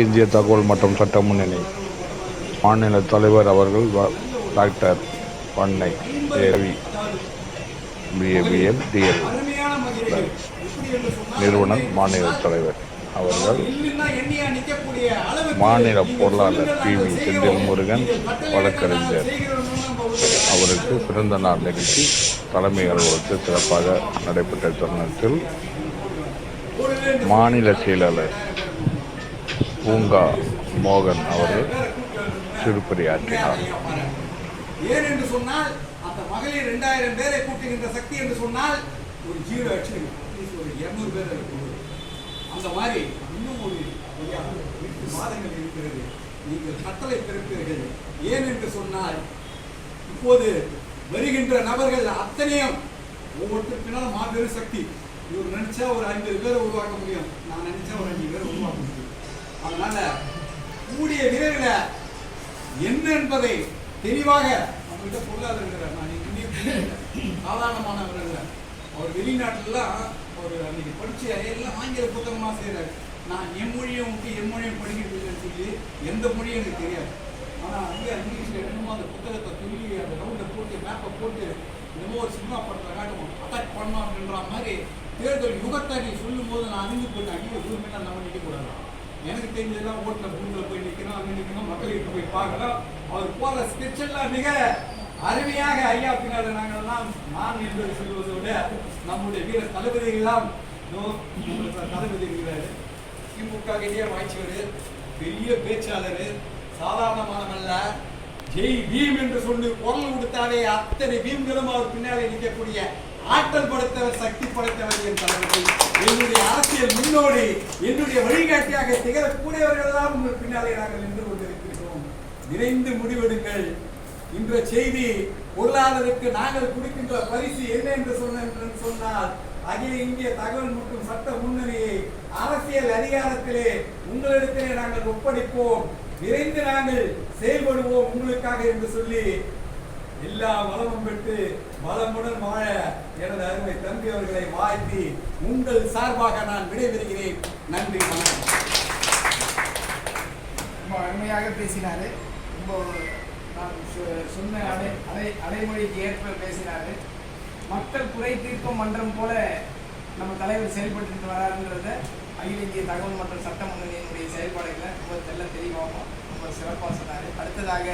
இந்திய தகவல் மற்றும் சட்ட முன்னணி மாநில தலைவர் அவர்கள் டாக்டர் பண்ணை ஏ. ரவி பிஏபிஎல் டிஎல் அருமையான நிறுவனர் மாநில தலைவர் அவர்கள் மாநில பொருளாளர் பி வி செந்தில் முருகன் வழக்கறிஞர் அவருக்கு பிறந்த நாள் நிகழ்ச்சி தலைமை அலுவலகத்தில் சிறப்பாக நடைபெற்ற தருணத்தில் மாநில செயலாளர் பூங்கா மோகன் அவர்கள் திருப்பதியாற்றினார். ஏன் என்று சொன்னால் அந்த மகளிர் இரண்டாயிரம் பேரை கூட்டுகின்ற சக்தி என்று சொன்னால் ஒரு ஜீரோ அடிச்சிருங்க ஒரு இருநூறு பேர் அந்த மாதிரி இன்னும் ஒரு எட்டு மாதங்கள் இருக்கிறது. நீங்கள் கட்டளை பிறப்பீர்கள் ஏன் என்று சொன்னால் இப்போது வருகின்ற நபர்கள் அத்தனையும் ஒவ்வொருத்தருக்குனாலும் மாபெரும் சக்தி. இவர் நினைச்சா ஒரு ஐம்பது பேரை உருவாக்க முடியும். நான் நினைச்சா ஒரு அஞ்சு பேரை உருவாக்க முடியும். அதனால கூடிய விரைவில் என்ன என்பதை தெளிவாக அவங்ககிட்ட சொல்லாதவர்கள் நான் சாதாரணமானவர்கள் அவர் வெளிநாட்டுலாம் அவர் அன்னைக்கு படிச்சு எல்லாம் ஆங்கில புத்தகமா செய்கிறார் நான் என் மொழியை விட்டு என் மொழியும் படிக்கிறதுன்னு சொல்லி எந்த மொழியும் எனக்கு தெரியாது. ஆனால் அங்கே இங்கிலீஷில் என்னமோ அந்த புத்தகத்தை சொல்லி அந்த ரவுண்டை போட்டு மேப்பை போட்டு என்னமோ ஒரு சினிமா படத்தை காட்டுவோம் அட்டாக் பண்ணோம் அப்படின்ற மாதிரி தேர்தல் யுகத்தை நீ சொல்லும் போது நான் அறிந்து போயிட்டேன். ஐயோ ஊருமே நம்ம நிற்கக்கூடாது எனக்கு தெரிஞ்சதெல்லாம் ஓட்டில் பூண்டில் போய் நிற்கணும் அங்கே நிற்கணும் மக்கள்கிட்ட போய் பார்க்கலாம் அவர் போகிற ஸ்கெட்செல்லாம் மிக அருமையாக ஐயா பின்னாடி நாங்கள்லாம் நான் என்று சொல்வதை விட நம்முடைய வீர தளபதிகள்லாம் தளபதி இருக்கிறாரு. திமுக கிட்டே பெரிய பேச்சாளர் சாதாரணமானவல்ல ஜெய் பீம் என்று சொல்லி குரல் கொடுத்தாலே அத்தனை பீம்களும் அவர் பின்னாலே நிற்கக்கூடிய ஆற்றல் படைத்தவர் சக்தி படைத்தவர் என் தலைவர்கள் என்னுடைய முன்னோடி என்னுடைய வழிகாட்டியாக திகழக்கூடியவர்களெல்லாம் உங்கள் பின்னாலே நாங்கள் நின்று கொண்டிருக்கிறோம் விரைந்து முடிவெடுங்கள். இன்ற செய்தி பொருளாளருக்கு நாங்கள் கொடுக்கின்ற பரிசு என்ன என்று சொன்ன சொன்னால் அகில இந்திய தகவல் மற்றும் சட்ட முன்னணியை அரசியல் அதிகாரத்திலே உங்களிடத்திலே நாங்கள் ஒப்படைப்போம். விரைந்து நாங்கள் செயல்படுவோம் உங்களுக்காக என்று சொல்லி எல்லா வளமும் பெற்று வளமுடன் வாழ எனது அருமை தம்பி அவர்களை வாழ்த்தி உங்கள் சார்பாக நான் விடைபெறுகிறேன். நன்றி வணக்கம். ரொம்ப அருமையாக பேசினாரு. ரொம்ப நான் சொன்ன அடை அடை அடைமொழிக்கு ஏற்ப பேசினார். மக்கள் குறை தீர்க்கும் மன்றம் போல நம்ம தலைவர் செயல்பட்டு வராருங்கிறத அகில இந்திய தகவல் மற்றும் சட்ட முன்னணியினுடைய செயல்பாடுகளை ரொம்ப தெல்ல தெளிவாகவும் ரொம்ப சிறப்பாக சொன்னார். அடுத்ததாக